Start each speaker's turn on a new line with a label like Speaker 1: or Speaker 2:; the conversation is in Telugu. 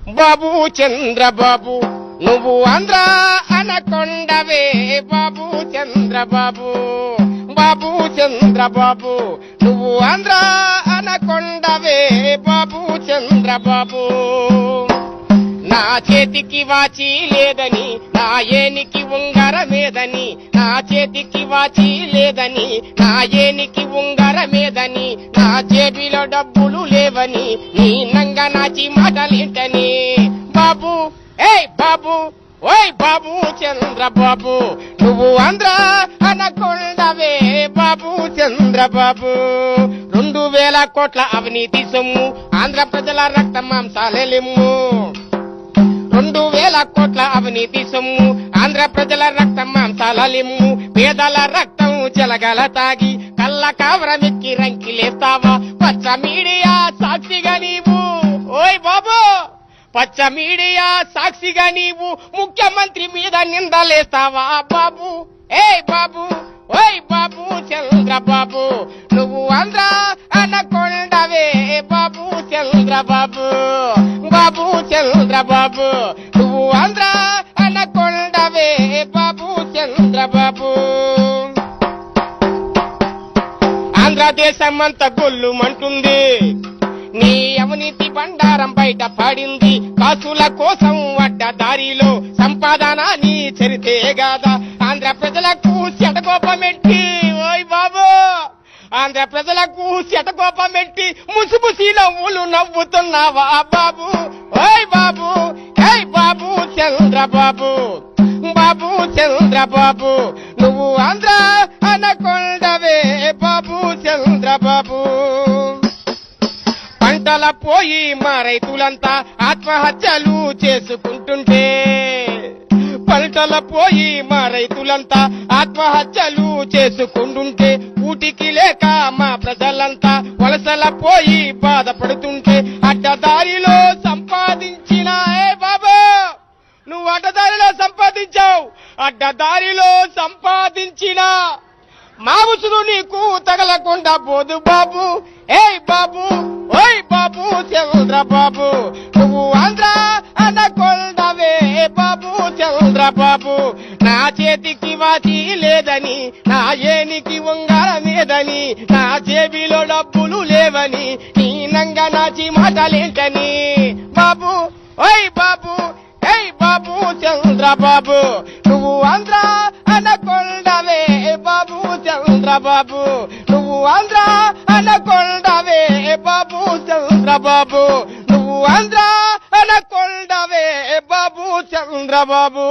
Speaker 1: బాబు చంద్రబాబు నువ్వు ఆంధ్ర అనకొండవే బాబు చంద్రబాబు బాబు చంద్రబాబు. నువ్వు ఆంధ్ర అనకొండవే బాబు చంద్రబాబు. నా చేతికి వాచి లేదని నా ఏనికి ఉంగరమేదని నా చేతికి వాచి లేదని నా ఏనికి ఉంగరమేదని నా జేబిలో డబ్బులు లేవని నీ నంగ నాచి మాటలేంటని. బాబు ఏయ్ బాబు ఓయ్ బాబు చంద్రబాబు నువ్వు ఆంధ్ర అనకొండవే బాబు చంద్రబాబు. రెండు వేల కోట్ల అవినీతి సొమ్ము ఆంధ్ర ప్రజల రక్త మాంసాలెలిమ్ము రెండు వేల కోట్ల అవినీతి సొమ్ము ఆంధ్ర ప్రజల రక్త మాంసాలెలిమ్ము పేదల రక్తం చెలగల తాగి కళ్ళ కావరమిక్కి రంకిలేస్తావా? పచ్చ మీడియా సాక్షిగా నీవు. ఓయ్ బాబు! పచ్చ మీడియా సాక్షిగా నీవు ముఖ్యమంత్రి మీద నిందలేస్తావా బాబు? ఏయ్ బాబు ఓయ్ బాబు చంద్రబాబు నువ్వు ఆంధ్ర అనకొండవే బాబు చంద్రబాబు బాబు చంద్రబాబు నువ్వు ఆంధ్ర అనకొండవే బాబు చంద్రబాబు ఆంధ్రదేశం అంతా గొల్లుమంటుంది. నీ అవినీతి బండారం బయట పడింది. కాసుల కోసం అడ్డ దారిలో సంపాదన నీ చరితే గాదా. ఆంధ్ర ప్రజలకు శటకోపమెట్టి ఓయ్ బాబు! ఆంధ్ర ప్రజలకు శటకోపమెట్టి ముసిముసి నవ్వులు నవ్వుతున్నావా బాబు? ఓయ్ బాబు! ఏయ్ బాబు చంద్రబాబు! బాబు చంద్రబాబు! నువ్వు ఆంధ్ర అనకో పోయి మా రైతులంతా ఆత్మహత్యలు చేసుకుంటుంటే పంటల పోయి మా రైతులంతా ఆత్మహత్యలు చేసుకుంటుంటే ఊటికి లేక మా ప్రజలంతా వలసల పోయి బాధపడుతుంటే అడ్డదారిలో సంపాదించిన ఏ బాబా? నువ్వు అడ్డదారిలో సంపాదించావు. అడ్డదారిలో సంపాదించిన మా ఉసురు నీకు తగలకుండా పోదు బాబు. ఏయ్ బాబు ఓయ్ బాబు చంద్రబాబు నువ్వు ఆంధ్ర అనకొండవే బాబు చంద్రబాబు నా చేతికి వాచి లేదని నా ఏనికి ఉంగరమేదని నా జేబిలో డబ్బులు లేవని నీ నంగ నాచి మాటలేంటని. బాబు ఓయ్ బాబు ఏయ్ బాబు చంద్రబాబు నువ్వు ఆంధ్ర అనకొండ చంద్రబాబు. నువ్వు ఆంధ్ర అనకొండవే బాబు చంద్రబాబు. నువ్వు ఆంధ్ర అనకొండవే బాబు చంద్రబాబు.